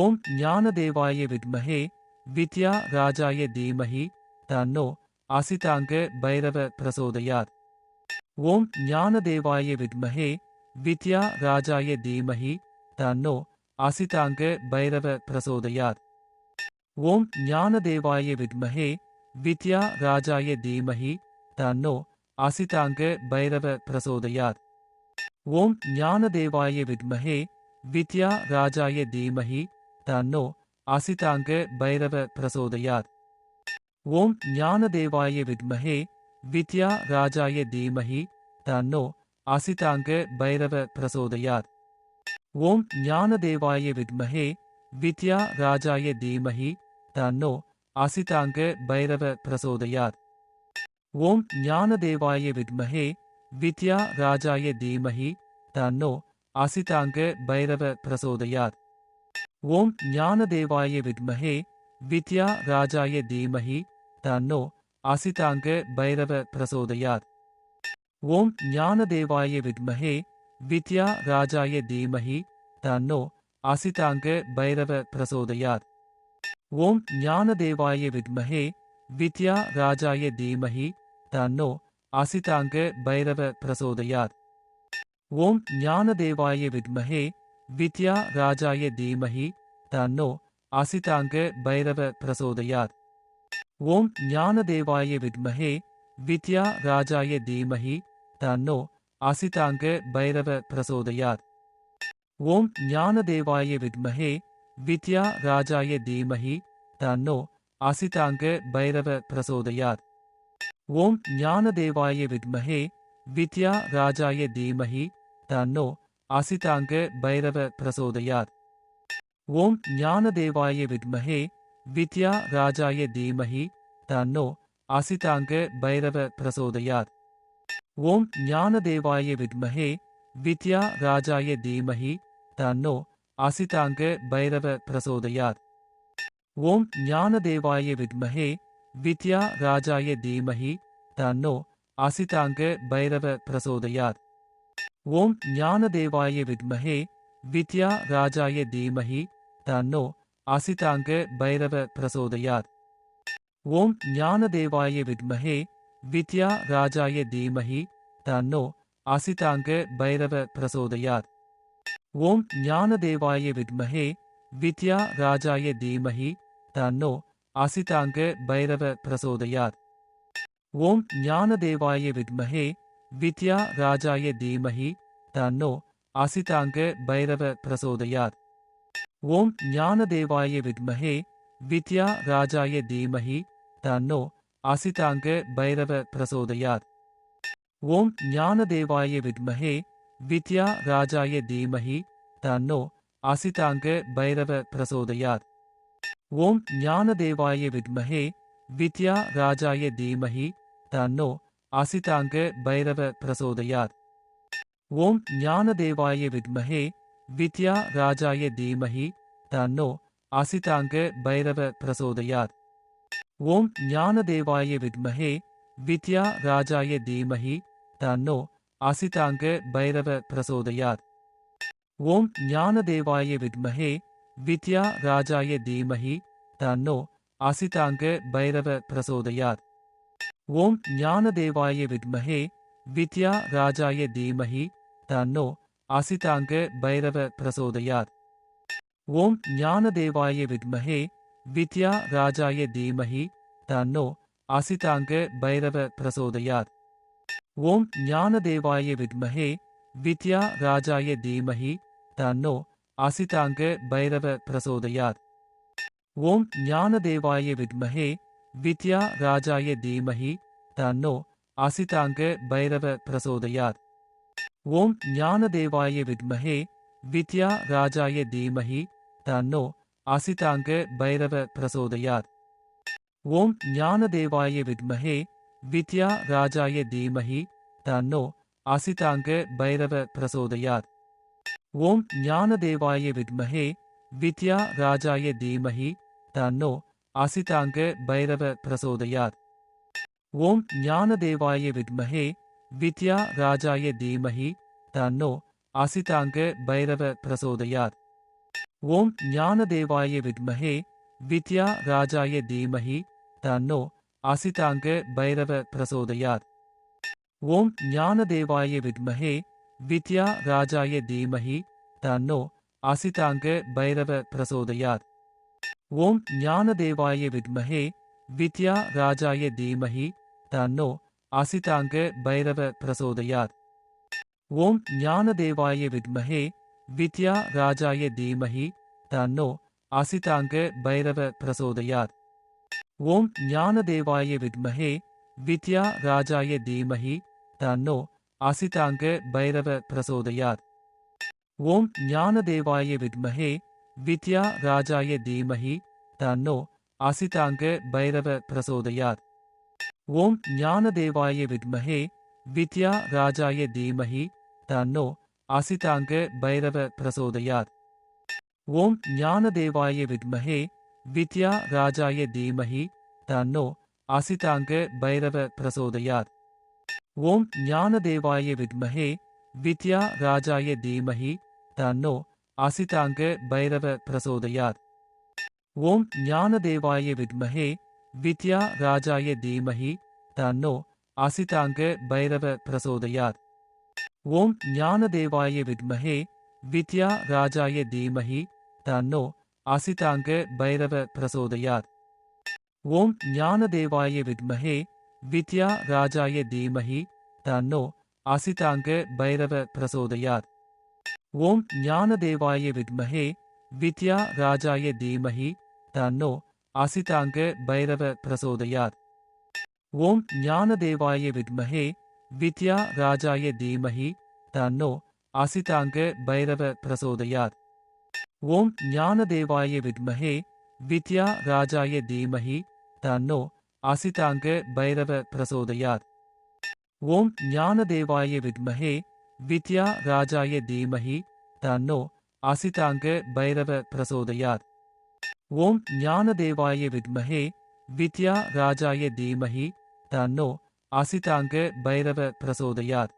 ஓம் ஞானதேவாய வித்மகே வித்யா ராஜாய தீமஹி தன்னோ அசிதாங்க பைரவ பிரசோதயாத். ஓம் ஞானதேவாய வித்மகே வித்யா ராஜாய தீமஹி தன்னோ அசிதாங்க பைரவ பிரசோதயாத். ஓம் ஞானதேவாய வித்மகே வித்யா ராஜாய தீமஹி தன்னோ அசிதாங்க பைரவ பிரசோதயாத். ஓம் ஞானதேவாய வித்மகே வித்யா ராஜாய தீமஹி தன்னோ அசிதாங்க பைரவ பிரசோதயாத் ஓம் ஞானதேவாய வித்மஹே வித்யா ராஜாய தீமஹி தன்னோ அசிதாங்க பைரவ பிரசோதயாத் ஓம் ஞானதேவாய வித்மஹே வித்யா ராஜாய தீமஹி தன்னோ அசிதாங்க பைரவ பிரசோதயாத் ஓம் ஞானதேவாய வித்மஹே வித்யா ராஜாய தீமஹி தன்னோ அசிதாங்க பைரவ பிரசோதயாத் ஓம் ஞானதேவாய வித்மகே வித்யா ராஜாய தீமஹி தன்னோ அசிதாங்க பைரவ பிரசோதயாத். ஓம் ஞானதேவாய வித்மகே வித்யா ராஜாய தீமஹி தன்னோ அசிதாங்க பைரவ பிரசோதயாத். ஓம் ஞானதேவாய வித்மகே வித்யா ராஜாய தீமஹி தன்னோ அசிதாங்க பைரவ பிரசோதயாத். ஓம் ஞானதேவாய வித்மகே வித்யா ராஜாய தீமஹி தன்னோ அசிதாங்க பைரவ பிரசோதயாத் ஓம் ஞானதேவாய வித்மஹே வித்யா ராஜாய தீமஹி தன்னோ அசிதாங்க பைரவ பிரசோதயாத் ஓம் ஞானதேவாய வித்மஹே வித்யா ராஜாய தீமஹி தன்னோ அசிதாங்க பைரவ பிரசோதயாத் ஓம் ஞானதேவாய வித்மஹே வித்யா ராஜாய தீமஹி தன்னோ அசிதாங்க பைரவ பிரசோதயாத் ஓம் ஞானதேவாய வித்மகே வித்யா ராஜாய தீமகி தன்னோ அசிதாங்க பைரவ பிரசோதயாத் ஓம் ஞானதேவாய வித்மகே வித்யா ராஜாய தீமகி தன்னோ அசிதாங்க பைரவ பிரசோதயாத் ஓம் ஞானதேவாய வித்மகே வித்யா ராஜாய தீமகி தன்னோ அசிதாங்க பைரவ பிரசோதயாத் ஓம் ஞானதேவாய வித்மஹே வித்யா ராஜாய தீமஹி தன்னோ அசிதாங்க பைரவ பிரசோதயாத். ஓம் ஞானதேவாய வித்மஹே வித்யா ராஜாய தீமஹி தன்னோ அசிதாங்க பைரவ பிரசோதயாத். ஓம் ஞானதேவாய வித்மஹே வித்யா ராஜாய தீமஹி தன்னோ அசிதாங்க பைரவ பிரசோதயாத். ஓம் ஞானதேவாய வித்மஹே வித்யா ராஜாய தீமஹி தன்னோ அசிதாங்க பைரவ பிரசோதயாத் ஓம் ஞானதேவாய வித்மஹே வித்யா ராஜாய தீமஹி தன்னோ அசிதாங்க பைரவ பிரசோதயாத் ஓம் ஞானதேவாய வித்மஹே வித்யா ராஜாய தீமஹி தன்னோ அசிதாங்க பைரவ பிரசோதயாத் ஓம் ஞானதேவாய வித்மஹே வித்யா ராஜாய தீமஹி தன்னோ அசிதாங்க பைரவ பிரசோதயாத் ஓம் ஞானதேவாய வித்மகே வித்யா ராஜாய தீமஹி தன்னோ அசிதாங்க பைரவ பிரசோதயாத் ஓம் ஞானதேவாய வித்மகே வித்யா ராஜாய தீமஹி தன்னோ அசிதாங்க பைரவ பிரசோதயாத் ஓம் ஞானதேவாய வித்மகே வித்யா ராஜாய தீமஹி தன்னோ அசிதாங்க பைரவ பிரசோதயாத் ஓம் ஞானதேவாய வித்மகே வித்யா ராஜாய தீமஹி தன்னோ அசிதாங்க பைரவ பிரசோதயாத். ஓம் ஞானதேவாய வித்மகே வித்யா ராஜாய தீமஹி தன்னோ அசிதாங்க பைரவ பிரசோதயாத். ஓம் ஞானதேவாய வித்மகே வித்யா ராஜாய தீமஹி தன்னோ அசிதாங்க பைரவ பிரசோதயாத். ஓம் ஞானதேவாய வித்மகே வித்யா ராஜாய தீமஹி தன்னோ அசிதாங்க பைரவ பிரசோதயாத் ஓம் ஞானதேவாய வித்மஹே வித்யா ராஜாய தீமஹி தன்னோ அசிதாங்க பைரவ பிரசோதயாத் ஓம் ஞானதேவாய வித்மஹே வித்யா ராஜாய தீமஹி தன்னோ அசிதாங்க பைரவ பிரசோதயாத் ஓம் ஞானதேவாய வித்மஹே வித்யா ராஜாய தீமஹி தன்னோ அசிதாங்க பைரவ பிரசோதயாத் ஓம் ஞானதேவாய வித்மகே வித்யா ராஜாய தீமஹி தன்னோ அசிதாங்க பைரவ பிரசோதயாத் ஓம் ஞானதேவாய வித்மகே வித்யா ராஜாய தீமஹி தன்னோ அசிதாங்க பைரவ பிரசோதயாத் ஓம் ஞானதேவாய வித்மகே வித்யா ராஜாய தீமஹி தன்னோ அசிதாங்க பைரவ பிரசோதயாத் ஓம் ஞானதேவாய வித்மகே வித்யா ராஜாய தீமஹி தன்னோ அசிதாங்க பைரவ பிரசோதயாத். ஓம் ஞானதேவாய வித்மகே வித்யா ராஜாய தீமஹி தன்னோ அசிதாங்க பைரவ பிரசோதயாத். ஓம் ஞானதேவாய வித்மகே வித்யா ராஜாய தீமஹி தன்னோ அசிதாங்க பைரவ பிரசோதயாத். ஓம் ஞானதேவாய வித்மகே வித்யா ராஜாய தீமஹி தன்னோ அசிதாங்க பைரவ பிரசோதயாத் ஓம் ஞானதேவாய வித்மஹே வித்யா ராஜாய தீமஹி தன்னோ அசிதாங்க பைரவ பிரசோதயாத் ஓம் ஞானதேவாய வித்மஹே வித்யா ராஜாய தீமஹி தன்னோ அசிதாங்க பைரவ பிரசோதயாத் ஓம் ஞானதேவாய வித்மஹே வித்யா ராஜாய தீமஹி தன்னோ அசிதாங்க பைரவ பிரசோதயாத் ஓம் ஞானதேவாய வித்மகே வித்யா ராஜாய தீமஹி தன்னோ அசிதாங்க பைரவ பிரசோதயாத் ஓம் ஞானதேவாய வித்மகே வித்யா ராஜாய தீமஹி தன்னோ அசிதாங்க பைரவ பிரசோதயாத் ஓம் ஞானதேவாய வித்மகே வித்யா ராஜாய தீமஹி தன்னோ அசிதாங்க பைரவ பிரசோதயாத் ஓம் ஞானதேவாய வித்மகே வித்யா ராஜாய தீமஹி தன்னோ அசிதாங்க பைரவ பிரசோதயாத். ஓம் ஞானதேவாய வித்மகே வித்யா ராஜாய தீமஹி தன்னோ அசிதாங்க பைரவ பிரசோதயாத். ஓம் ஞானதேவாய வித்மகே வித்யா ராஜாய தீமஹி தன்னோ அசிதாங்க பைரவ பிரசோதயாத். ஓம் ஞானதேவாய வித்மகே வித்யா ராஜாய தீமஹி தன்னோ அசிதாங்க பைரவ பிரசோதயாத் ஓம் ஞானதேவாய வித்மஹே வித்யா ராஜாய தீமஹி தன்னோ அசிதாங்க பைரவ பிரசோதயாத்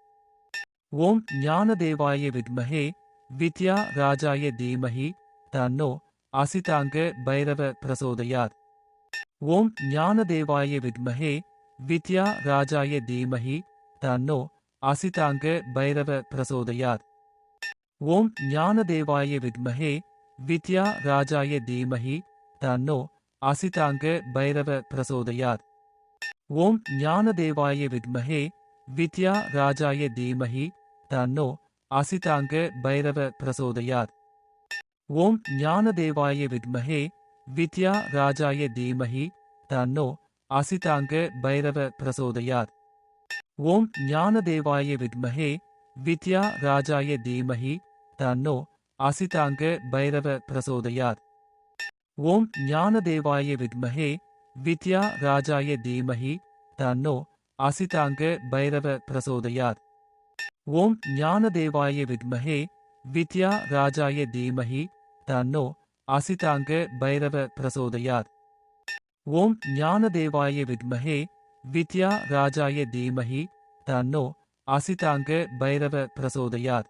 ஓம் ஞானதேவாய வித்மஹே வித்யா ராஜாய தீமஹி தன்னோ அசிதாங்க பைரவ பிரசோதயாத் ஓம் ஞானதேவாய வித்மஹே வித்யா ராஜாய தீமஹி தன்னோ அசிதாங்க பைரவ பிரசோதயாத் ஓம் ஞானதேவாய வித்மகே வித்யா ராஜாய தீமகி தன்னோ அசிதாங்க பைரவ பிரசோதயாத் ஓம் ஞானதேவாய வித்மகே வித்யா ராஜாய தீமகி தன்னோ அசிதாங்க பைரவ பிரசோதயாத் ஓம் ஞானதேவாய வித்மகே வித்யா ராஜாய தீமகி தன்னோ அசிதாங்க பைரவ பிரசோதயாத் ஓம் ஞானதேவாய வித்மஹே வித்யா ராஜாய தீமஹி தன்னோ அசிதாங்க பைரவ பிரசோதயாத். ஓம் ஞானதேவாய வித்மஹே வித்யா ராஜாய தீமஹி தன்னோ அசிதாங்க பைரவ பிரசோதயாத். ஓம் ஞானதேவாய வித்மஹே வித்யா ராஜாய தீமஹி தன்னோ அசிதாங்க பைரவ பிரசோதயாத். ஓம் ஞானதேவாய வித்மஹே வித்யா ராஜாய தீமஹி தன்னோ அசிதாங்க பைரவ பிரசோதயாத்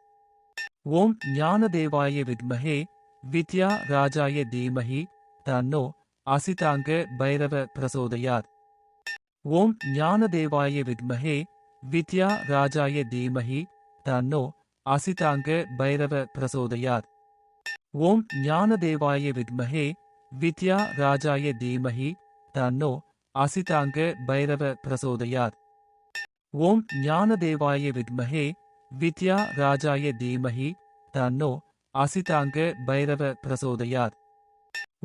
ஓம் ஞானதேவாய வித்மஹே வித்யா ராஜாய தீமஹி தன்னோ அசிதாங்க பைரவ பிரசோதயாத் ஓம் ஞானதேவாய வித்மஹே வித்யா ராஜாய தீமஹி தன்னோ அசிதாங்க பைரவ பிரசோதயாத் ஓம் ஞானதேவாய வித்மஹே வித்யா ராஜாய தீமஹி தன்னோ அசிதாங்க பைரவ பிரசோதயாத் ஓம் ஞானதேவாய வித்மகே வித்யா ராஜாய தீமஹி தன்னோ அசிதாங்க பைரவ பிரசோதயாத்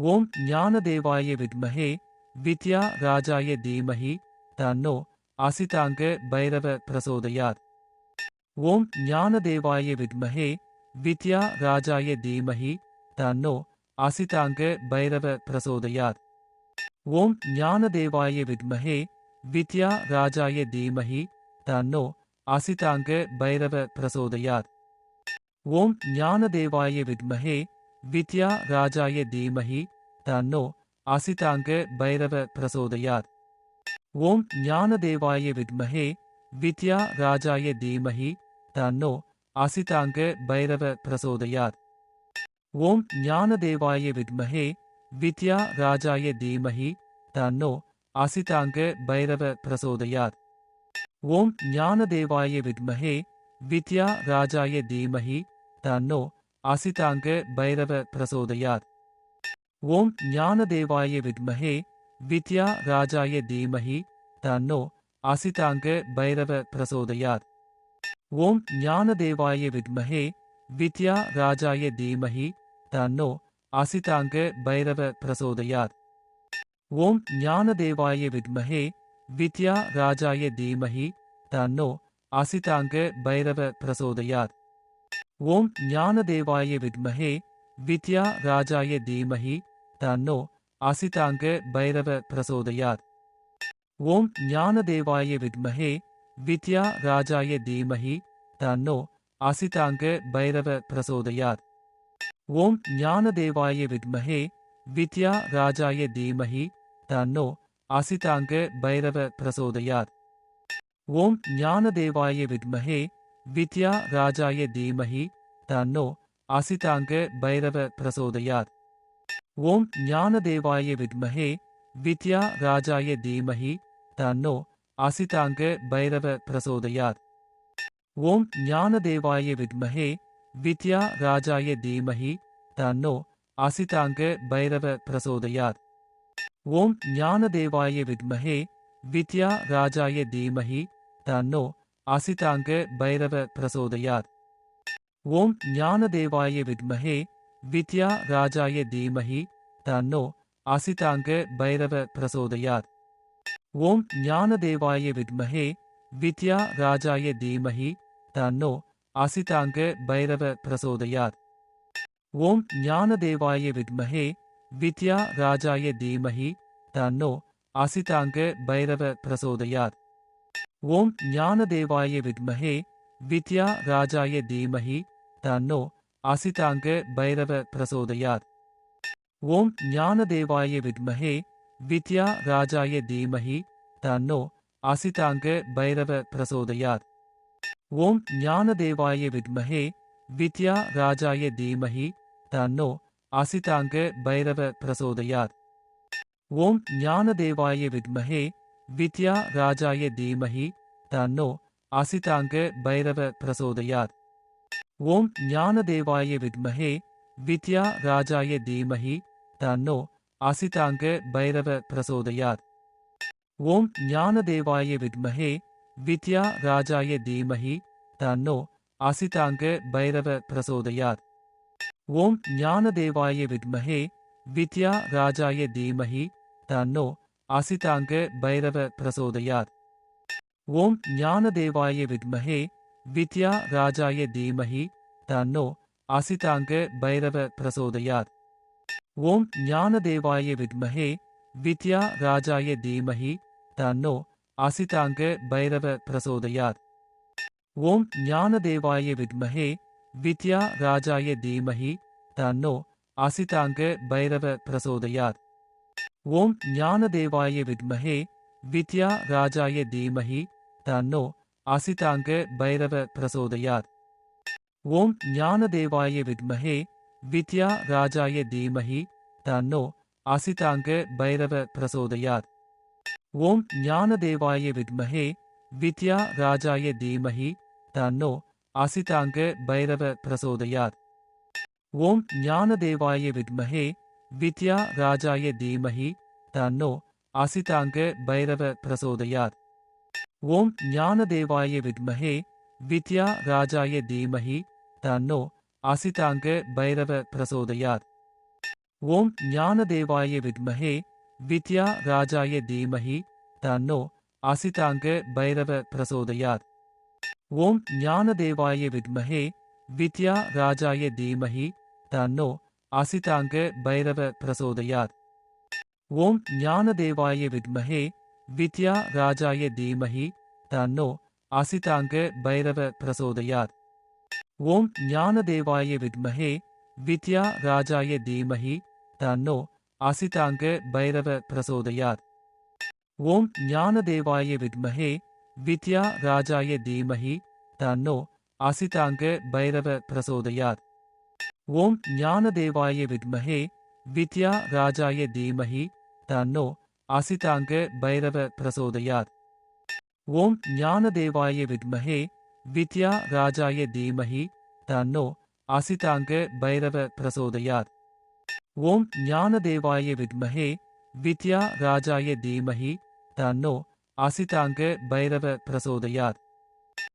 ஓம் ஞானதேவாய வித்மகே வித்யா ராஜாய தீமஹி தன்னோ அசிதாங்க பைரவ பிரசோதயாத் ஓம் ஞானதேவாய வித்மகே வித்யா ராஜாய தீமஹி தன்னோ அசிதாங்க பைரவ பிரசோதயாத் ஓம் ஞானதேவாய வித்மஹே வித்யா ராஜாய தீமஹி தன்னோ அசிதாங்க பைரவ பிரசோதயாத். ஓம் ஞானதேவாய வித்மஹே வித்யா ராஜாய தீமஹி தன்னோ அசிதாங்க பைரவ பிரசோதயாத். ஓம் ஞானதேவாய வித்மஹே வித்யா ராஜாய தீமஹி தன்னோ அசிதாங்க பைரவ பிரசோதயாத். ஓம் ஞானதேவாய வித்மஹே வித்யா ராஜாய தீமஹி தன்னோ அசிதாங்க பைரவ பிரசோதயாத் ஓம் ஞானதேவாய வித்மஹே வித்யா ராஜாய தீமஹி தன்னோ அசிதாங்க பைரவ பிரசோதயாத் ஓம் ஞானதேவாய வித்மஹே வித்யா ராஜாய தீமஹி தன்னோ அசிதாங்க பைரவ பிரசோதயாத் ஓம் ஞானதேவாய வித்மஹே வித்யா ராஜாய தீமஹி தன்னோ அசிதாங்க பைரவ பிரசோதயாத் ஓம் ஞானதேவாய வித்மகே வித்யா ராஜாய தீமஹி தன்னோ அசிதாங்க பைரவ பிரசோதயாத் ஓம் ஞானதேவாய வித்மகே வித்யா ராஜாய தீமஹி தன்னோ அசிதாங்க பைரவ பிரசோதயாத் ஓம் ஞானதேவாய வித்மகே வித்யா ராஜாய தீமஹி தன்னோ அசிதாங்க பைரவ பிரசோதயாத் ஓம் ஞானதேவாய வித்மகே வித்யா ராஜாய தீமஹி தன்னோ அசிதாங்க பைரவ பிரசோதயாத். ஓம் ஞானதேவாய வித்மகே வித்யா ராஜாய தீமஹி தன்னோ அசிதாங்க பைரவ பிரசோதயாத். ஓம் ஞானதேவாய வித்மகே வித்யா ராஜாய தீமஹி தன்னோ அசிதாங்க பைரவ பிரசோதயாத். ஓம் ஞானதேவாய வித்மகே வித்யா ராஜாய தீமஹி தன்னோ அசிதாங்க பைரவ பிரசோதயாத் ஓம் ஞானதேவாய வித்மஹே வித்யா ராஜாய தீமஹி தன்னோ அசிதாங்க பைரவ பிரசோதயாத் ஓம் ஞானதேவாய வித்மஹே வித்யா ராஜாய தீமஹி தன்னோ அசிதாங்க பைரவ பிரசோதயாத் ஓம் ஞானதேவாய வித்மஹே வித்யா ராஜாய தீமஹி தன்னோ அசிதாங்க பைரவ பிரசோதயாத் ஓம் ஞானதேவாய வித்மஹே வித்யா ராஜாய தீமஹி தன்னோ அசிதாங்க பைரவ பிரசோதயாத் ஓம் ஞானதேவாய வித்மஹே வித்யா ராஜாய தீமஹி தன்னோ அசிதாங்க பைரவ பிரசோதயாத் ஓம் ஞானதேவாய வித்மஹே வித்யா ராஜாய தீமஹி தன்னோ அசிதாங்க பைரவ பிரசோதயாத் ஓம் ஞானதேவாய வித்மகே வித்யா ராஜாய தீமஹி தன்னோ அசிதாங்க பைரவ பிரசோதயாத். ஓம் ஞானதேவாய வித்மகே வித்யா ராஜாய தீமஹி தன்னோ அசிதாங்க பைரவ பிரசோதயாத். ஓம் ஞானதேவாய வித்மகே வித்யா ராஜாய தீமஹி தன்னோ அசிதாங்க பைரவ பிரசோதயாத். ஓம் ஞானதேவாய வித்மகே வித்யா ராஜாய தீமஹி தன்னோ அசிதாங்க பைரவ பிரசோதயாத். ஓம் ஞானதேவாய வித்மஹே வித்யா ராஜாய தீமஹி தன்னோ அசிதாங்க பைரவ பிரசோதயாத். ஓம் ஞானதேவாய வித்மஹே வித்யா ராஜாய தீமஹி தன்னோ அசிதாங்க பைரவ பிரசோதயாத். ஓம் ஞானதேவாய வித்மஹே வித்யா ராஜாய தீமஹி தன்னோ அசிதாங்க பைரவ பிரசோதயாத் ஓம் ஞானதேவாய வித்மஹே வித்யா ராஜாய தீமஹி தன்னோ அசிதாங்க பைரவ பிரசோதயாத் ஓம் ஞானதேவாய வித்மஹே வித்யா ராஜாய தீமஹி தன்னோ அசிதாங்க பைரவ பிரசோதயாத் ஓம் ஞானதேவாய வித்மஹே வித்யா ராஜாய தீமஹி தன்னோ அசிதாங்க பைரவ பிரசோதயாத் ஓம் ஞானதேவாய வித்மஹே வித்யா ராஜாய தீமஹி தன்னோ அசிதாங்க பைரவ பிரசோதயாத். ஓம் ஞானதேவாய வித்மஹே வித்யா ராஜாய தீமஹி தன்னோ அசிதாங்க பைரவ பிரசோதயாத். ஓம் ஞானதேவாய வித்மஹே வித்யா ராஜாய தீமஹி தன்னோ அசிதாங்க பைரவ பிரசோதயாத். ஓம் ஞானதேவாய வித்மஹே வித்யா ராஜாய தீமஹி தன்னோ அசிதாங்க பைரவ பிரசோதயாத் ஓம் ஞானதேவாய வித்மஹே வித்யா ராஜாய தீமஹி தன்னோ அசிதாங்க பைரவ பிரசோதயாத் ஓம் ஞானதேவாய வித்மஹே வித்யா ராஜாய தீமஹி தன்னோ அசிதாங்க பைரவ பிரசோதயாத் ஓம் ஞானதேவாய வித்மஹே வித்யா ராஜாய தீமஹி தன்னோ அசிதாங்க பைரவ பிரசோதயாத் ஓம் ஞானதேவாய வித்மகே வித்யா ராஜாய தீமஹி தன்னோ அசிதாங்க பைரவ பிரசோதயாத் ஓம் ஞானதேவாய வித்மகே வித்யா ராஜாய தீமஹி தன்னோ அசிதாங்க பைரவ பிரசோதயாத் ஓம் ஞானதேவாய வித்மகே வித்யா ராஜாய தீமஹி தன்னோ அசிதாங்க பைரவ பிரசோதயாத் ஓம் ஞானதேவாய வித்மகே வித்யா ராஜாய தீமகி தன்னோ அசிதாங்க பைரவ பிரசோதயாத்.